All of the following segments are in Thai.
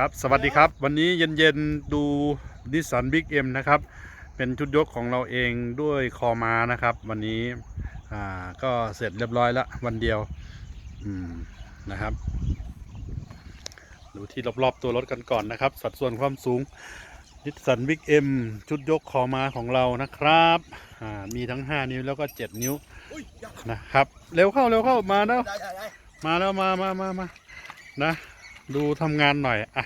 ครับ สวัสดีครับ วันนี้เย็นๆดูนิสสันบิ๊กเอ็มนะครับ เป็นชุดยกของเราเองด้วยคอมานะครับ วันนี้อ่าก็เสร็จเรียบร้อยแล้ววันเดียวอืมนะครับ ดูที่รอบๆตัวรถกันก่อนนะครับ สัดส่วนความสูงนิสสันบิ๊กเอ็มชุดยกคอมาของเรานะครับอ่ามีทั้ง 5 นิ้วแล้วก็ 7 นิ้วนะครับ เร็วเข้าเร็วเข้ามาแล้วได้ได้ได้มาแล้วมามามามานะ ดูทำงานหน่อยอะ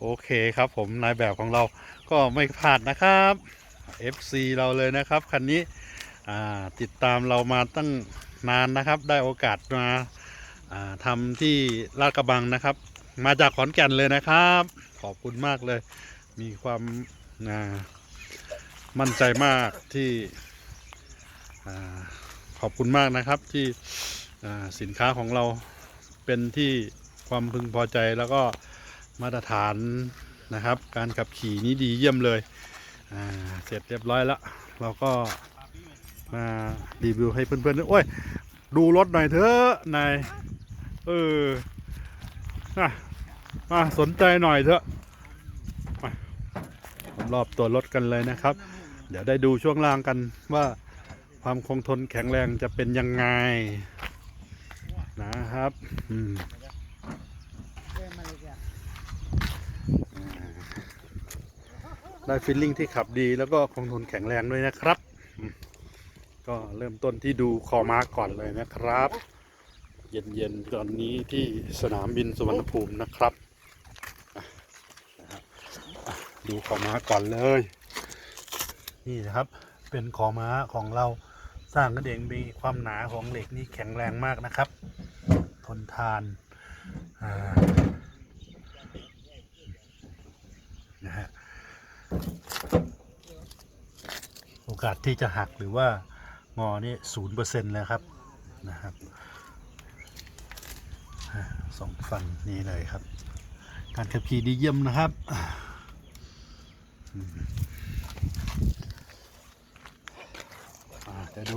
โอเคครับผมนายแบบของเราก็ไม่พลาดนะครับ FC เราเลยนะครับคันนี้ติดตามเรามาตั้งนานนะครับ ได้โอกาสมาอ่าทำที่ลาดกระบังนะครับ มาจากขอนแก่นเลยนะครับ ขอบคุณมากเลย มีความามั่นใจมากที่ขอบคุณมากนะครับที่สินค้าของเราเป็นที่ ความพึงพอใจแล้วก็มาตรฐานนะครับ การขับขี่นี้ดีเยี่ยมเลยเสร็จเรียบร้อยแล้ว เราก็มารีวิวให้เพื่อนๆด้วยโอ้ยดูรถหน่อยเถอะนายเออนะมาสนใจหน่อยเถอะรอบตัวรถกันเลยนะครับ เดี๋ยวได้ดูช่วงล่างกันว่าความคงทนแข็งแรงจะเป็นยังไงนะครับ อืม ได้ฟีลลิ่งที่ขับดีแล้วก็คงทนแข็งแรงด้วยนะครับ ก็เริ่มต้นที่ดูคอมาก่อนเลยนะครับ เย็นๆตอนนี้ที่สนามบินสุวรรณภูมินะครับ ดูคอมากก่อนเลย นี่นะครับเป็นคอม้าของเราสร้างกันเองมีความหนาของเหล็กนี่แข็งแรงมากนะครับ ทนทานอ่านะฮะโอกาสที่จะหักหรือว่างอนี่ศูนย์เปอร์เซ็นต์แล้วครับนะครับสองฝั่งนี้เลยครับ การขับขี่ดีเยี่ยมนะครับอ่าอืมอ่าเดี๋ยวดู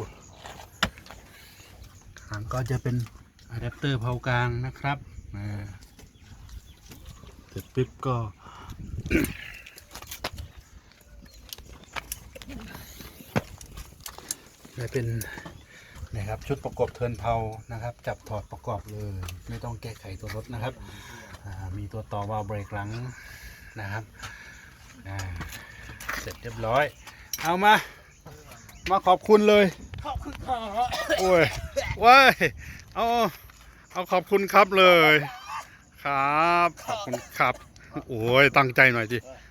หางก็จะเป็นอะแดปเตอร์เพากลางนะครับเสร็จปุ๊บก็ ได้เป็นนะครับชุดประกอบเทิร์นเพานะครับ จับถอดประกอบเลย ไม่ต้องแก้ไขตัวรถนะครับอ่ามีตัวต่อวาล์วเบรกหลังนะครับอ่าเสร็จเรียบร้อย เอามา มาขอบคุณเลยขอบคุณครับโอ้ยว้ายเอาเอาขอบคุณครับเลย ครับ ขอบคุณครับ โอ้ยตั้งใจหน่อยสิเออ